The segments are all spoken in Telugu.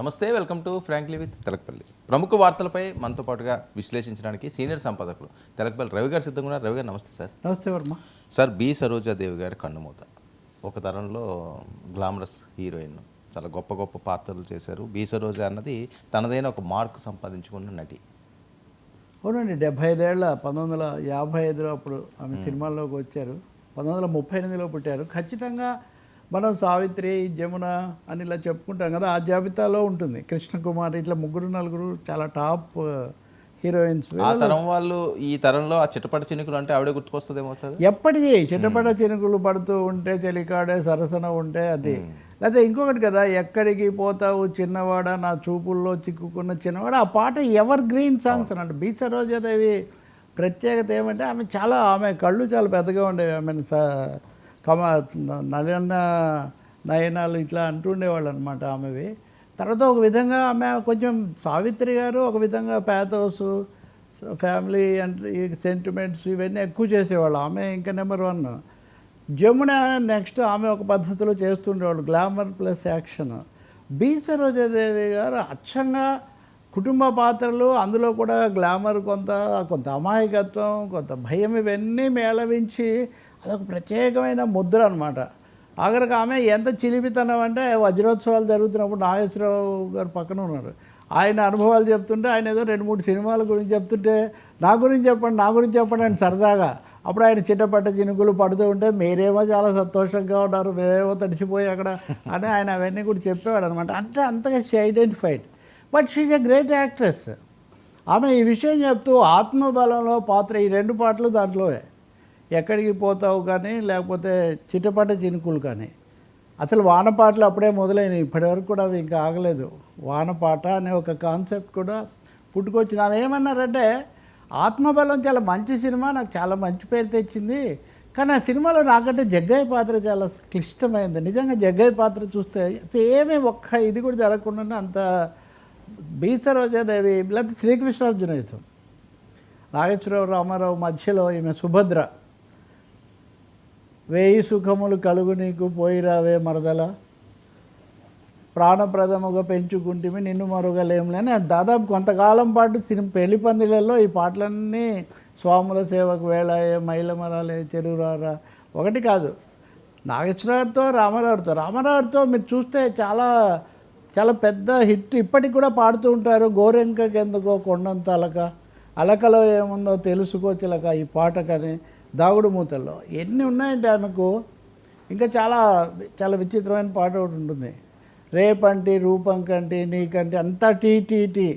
నమస్తే welcome to frankly with Telakapalli. ప్రముఖ వార్తలపై మనతో పాటుగా విశ్లేషించడానికి సీనియర్ సంపాదకులు తెలకపల్లి రవి గారు సిద్ధంగా ఉన్నారు. రవి గారు నమస్తే సార్. నమస్తే వర్మ. సార్ బి సరోజాదేవి గారి కన్నుమూత. ఒక తరంలో గ్లామరస్ హీరోయిన్ చాలా గొప్ప గొప్ప పాత్రలు చేశారు. బి సరోజా అన్నది తనదైన ఒక మార్క్ సంపాదించుకున్న నటి. అవునండి డెబ్బై ఐదేళ్ళ పంతొమ్మిది వందల యాభై ఐదులో అప్పుడు ఆమె సినిమాల్లోకి వచ్చారు. పంతొమ్మిది వందల ముప్పై ఎనిమిదిలో పుట్టారు. ఖచ్చితంగా మనం సావిత్రి జమున అని ఇలా చెప్పుకుంటాం కదా ఆ జాబితాలో ఉంటుంది. కృష్ణకుమార్ ఇట్లా ముగ్గురు నలుగురు చాలా టాప్ హీరోయిన్స్. ఆ తరం వాళ్ళు ఈ తరంలో ఆ చిట్టపట చినుకులు అంటే ఆవిడే గుర్తుకొస్తుందేమో సార్? ఎప్పటికీ చిన్నపట చినుకులు పడుతూ ఉంటే చెలికాడే సరసన ఉంటే అది. లేకపోతే ఇంకొకటి కదా ఎక్కడికి పోతావు చిన్నవాడ నా చూపుల్లో చిక్కుకున్న చిన్నవాడ? ఆ పాట ఎవర్ గ్రీన్ సాంగ్స్ అన్నట్టు బీ. సరోజాదేవి ప్రత్యేకత ఏమంటే ఆమె చాలా ఆమె కళ్ళు చాలా పెద్దగా ఉండేవి. ఆమె తమ నలన్న నయనాలు ఇట్లా అంటుండేవాళ్ళు అనమాట ఆమెవి. తర్వాత ఒక విధంగా ఆమె కొంచెం సావిత్రి గారు ఒక విధంగా ప్యాథోస్ ఫ్యామిలీ అంటే సెంటిమెంట్స్ ఇవన్నీ ఎక్కువ చేసేవాళ్ళు. ఆమె ఇంకా నెంబర్ వన్. జమున నెక్స్ట్ ఆమె ఒక పద్ధతిలో చేస్తుండేవాళ్ళు glamour plus action. B. Sarojadevi గారు అచ్చంగా కుటుంబ పాత్రలు అందులో కూడా గ్లామర్ కొంత కొంత అమాయకత్వం కొంత భయం ఇవన్నీ మేళవించి అదొక ప్రత్యేకమైన ముద్ర అనమాట ఆఖరికి ఆమె ఎంత చిలిపితనం అంటే వజ్రోత్సవాలు జరుగుతున్నప్పుడు నాగేశ్వరరావు గారు పక్కన ఉన్నారు. ఆయన అనుభవాలు చెప్తుంటే ఆయన ఏదో రెండు మూడు సినిమాల గురించి చెప్తుంటే నా గురించి చెప్పండి నా గురించి చెప్పండి అని సరదాగా. అప్పుడు ఆయన చిట్టపట్ట చినుకులు పడుతూ ఉంటే మీరేమో చాలా సంతోషంగా ఉన్నారు మేమేమో తడిచిపోయి అక్కడ అని ఆయన అవన్నీ కూడా చెప్పేవాడు అనమాట అంటే అంతగా she identified. But she's a great actress. ఆమె ఈ విషయం చెప్తూ ఆత్మబలంలో పాత్ర ఈ రెండు పాటలు దాంట్లోవే. ఎక్కడికి పోతావు కానీ లేకపోతే చిట్టపట చినుకులు కానీ. అసలు వానపాటలు అప్పుడే మొదలైనవి. ఇప్పటివరకు కూడా అవి ఇంకా ఆగలేదు. వానపాట అనే ఒక కాన్సెప్ట్ కూడా పుట్టుకొచ్చింది. ఆమె ఏమన్నారంటే ఆత్మబలం చాలా మంచి సినిమా నాకు చాలా మంచి పేరు తెచ్చింది. కానీ ఆ సినిమాలో నాకంటే జగ్గయ్య పాత్ర చాలా క్లిష్టమైంది. నిజంగా జగ్గయ్య పాత్ర చూస్తే ఏమీ ఒక్క ఇది కూడా జరగకుండా అంత బీసరోజాదేవి లేకపోతే శ్రీకృష్ణార్జున యుద్ధం నాగేశ్వరరావు రామారావు మధ్యలో ఈమె సుభద్ర. వేయి సుఖములు కలుగు నీకు పోయిరావే మరదల. ప్రాణప్రదముగా పెంచుకుంటేమి నిన్ను మరుగలేములని దాదాపు కొంతకాలం పాటు సినిమా పెళ్ళి పందిళ్ళల్లో ఈ పాటలన్నీ స్వాముల సేవకు వేళాయే మైలమరాలే చెరువురారా. ఒకటి కాదు నాగేశ్వరరావుతో రామారావుతో. రామారావుతో మీరు చూస్తే చాలా చాలా పెద్ద హిట్. ఇప్పటికి కూడా పాడుతూ ఉంటారు గోరెంకకెందుకో కొండంత అలక. అలకలో ఏముందో తెలుసుకో చిలక ఈ పాట కానీ. దాగుడు మూతల్లో. ఎన్ని ఉన్నాయంటే ఆమెకు ఇంకా చాలా చాలా విచిత్రమైన పాట ఒకటి ఉంటుంది. రేపంటి రూపం కంటి నీకంటి అంతా టీ టీ టీ.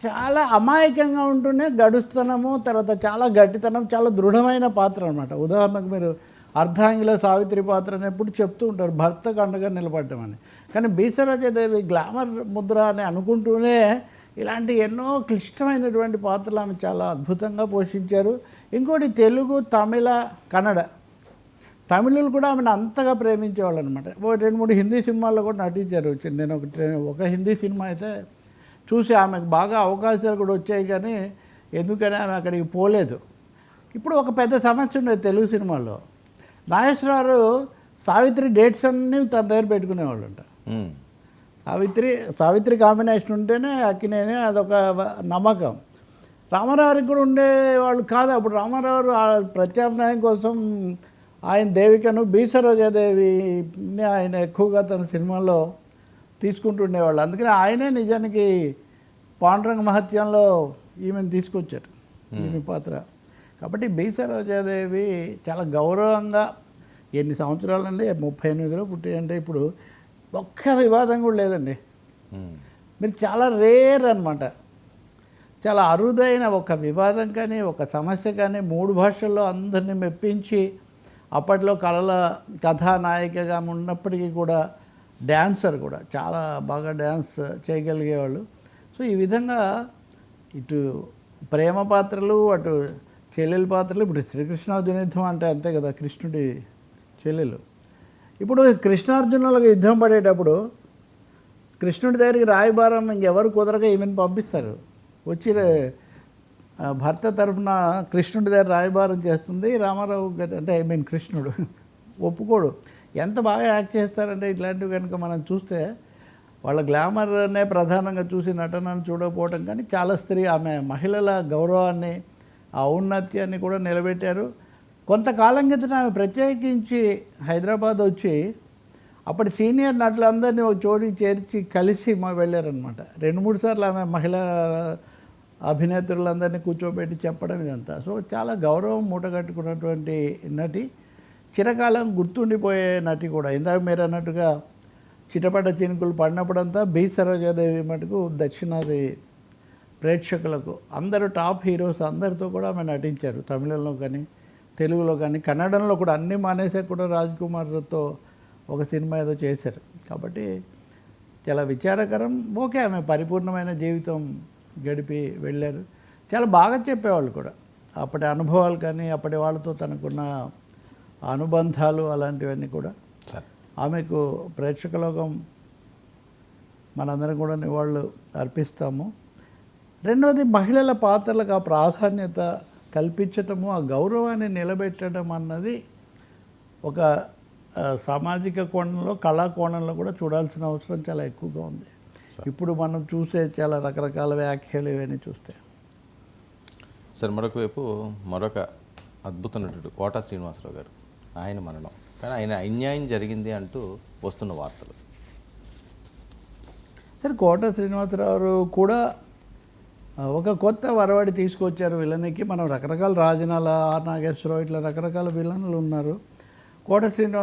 చాలా అమాయకంగా ఉంటూనే గడుస్తనము తర్వాత చాలా గట్టితనం చాలా దృఢమైన పాత్ర అనమాట ఉదాహరణకు మీరు అర్ధాంగిలో సావిత్రి పాత్ర అని ఎప్పుడు చెప్తూ ఉంటారు భర్తకు అండగా నిలబడటం అని కానీ బీసరాజదేవి గ్లామర్ ముద్ర అని అనుకుంటూనే ఇలాంటి ఎన్నో క్లిష్టమైనటువంటి పాత్రలు ఆమె చాలా అద్భుతంగా పోషించారు. ఇంకోటి తెలుగు తమిళ కన్నడ. తమిళులు కూడా ఆమెను అంతగా ప్రేమించేవాళ్ళు అనమాట ఓ రెండు మూడు హిందీ సినిమాల్లో కూడా నటించారు. నేను ఒక ఒక హిందీ సినిమా అయితే చూసి ఆమెకు బాగా అవకాశాలు కూడా వచ్చాయి కానీ ఎందుకని ఆమె అక్కడికి పోలేదు. ఇప్పుడు ఒక పెద్ద సమస్య ఉండేది తెలుగు సినిమాల్లో. నాగేశ్వరరావు సావిత్రి డేట్స్ అన్నీ తన దగ్గర పెట్టుకునేవాళ్ళు మ్మ్. సావిత్రి సావిత్రి కాంబినేషన్ ఉంటేనే అక్కినేనే అదొక నమ్మకం. రామారావుకి కూడా ఉండేవాళ్ళు కాదు. అప్పుడు రామారావు ఆ ప్రత్యామ్నాయం కోసం ఆయన దేవికను బీసరోజాదేవిని ఆయన ఎక్కువగా తన సినిమాల్లో తీసుకుంటుండేవాళ్ళు. అందుకని ఆయనే నిజానికి పాండురంగ మహత్యంలో ఈమెను తీసుకొచ్చారు. ఈమె పాత్ర. కాబట్టి బీసరోజాదేవి చాలా గౌరవంగా ఎన్ని సంవత్సరాలండి? ముప్పై ఎనిమిదిలో పుట్టాయంటే ఇప్పుడు ఒక్క వివాదం కూడా లేదండి. మీరు చాలా రేర్ అనమాట చాలా అరుదైన ఒక వివాదం కానీ ఒక సమస్య కానీ మూడు భాషల్లో అందరినీ మెప్పించి అప్పట్లో కళల కథానాయికగా ఉన్నప్పటికీ కూడా డ్యాన్సర్ కూడా చాలా బాగా డ్యాన్స్ చేయగలిగేవాళ్ళు. సో ఈ విధంగా ఇటు ప్రేమ పాత్రలు అటు చెల్లెల పాత్రలు ఇప్పుడు శ్రీకృష్ణార్జున యుద్ధం అంటే అంతే కదా కృష్ణుడి చెల్లెలు. ఇప్పుడు కృష్ణార్జునులకు యుద్ధం పడేటప్పుడు కృష్ణుడి దగ్గరికి రాయబారం ఇంకెవరు కుదరక ఈమెను పంపిస్తారు. వచ్చి భర్త తరఫున కృష్ణుడి దగ్గర రాయబారం చేస్తుంది. రామారావు అంటే ఐ మీన్ కృష్ణుడు ఒప్పుకోడు. ఎంత బాగా యాక్ట్ చేస్తారంటే ఇట్లాంటివి కనుక మనం చూస్తే వాళ్ళ గ్లామర్నే ప్రధానంగా చూసి నటనను చూడకపోవటం కానీ చాలా స్త్రీ ఆమె మహిళల గౌరవాన్ని ఆ ఔన్నత్యాన్ని కూడా నిలబెట్టారు. కొంతకాలం క్రితం ఆమె ప్రత్యేకించి హైదరాబాద్ వచ్చి అప్పటి సీనియర్ నటులందరినీ ఒక చోటికి చేర్చి కలిసి మా వెళ్ళారనమాట రెండు మూడు సార్లు ఆమె మహిళా అభినేతలందరినీ కూర్చోబెట్టి చెప్పడం ఇదంతా. సో చాలా గౌరవం మూటగట్టుకున్నటువంటి నటి. చిరకాలం గుర్తుండిపోయే నటి కూడా. ఇందాక మీరు అన్నట్టుగా చిటపట చినుకులు పడినప్పుడంతా బి. సరోజాదేవి మటుకు దక్షిణాది ప్రేక్షకులకు అందరూ టాప్ హీరోస్ అందరితో కూడా ఆమె నటించారు తమిళంలో కానీ తెలుగులో కానీ కన్నడంలో కూడా అన్ని మానేసే కూడా రాజ్ కుమార్తో ఒక సినిమా ఏదో చేశారు. కాబట్టి చాలా విచారకరం. ఓకే ఆమె పరిపూర్ణమైన జీవితం గడిపి వెళ్ళారు. చాలా బాగా చెప్పేవాళ్ళు కూడా. అప్పటి అనుభవాలు కానీ అప్పటి వాళ్ళతో తనకున్న అనుబంధాలు అలాంటివన్నీ కూడా. ఆమెకు ప్రేక్షకలోకం మనందరం కూడా నివాళులు అర్పిస్తాము. రెండవది మహిళల పాత్రలకు ఆ ప్రాధాన్యత కల్పించటము ఆ గౌరవాన్ని నిలబెట్టడం అన్నది ఒక సామాజిక కోణంలో కళా కోణంలో కూడా చూడాల్సిన అవసరం చాలా ఎక్కువగా ఉంది. ఇప్పుడు మనం చూసే చాలా రకరకాల వ్యాఖ్యలు ఇవన్నీ చూస్తే. సార్ మరొక వైపు మరొక అద్భుత నటుడు కోట శ్రీనివాసరావు గారు ఆయన మరణం. కానీ ఆయన అన్యాయం జరిగింది అంటూ వస్తున్న వార్తలు. సరే కోట శ్రీనివాసరావు కూడా ఒక కొత్త వరవాడి తీసుకొచ్చారు విలన్కి మనం రకరకాల రాజనాల ఆర్ నాగేశ్వరరావు ఇట్లా రకరకాల విలన్లు ఉన్నారు. కోట శ్రీనివాస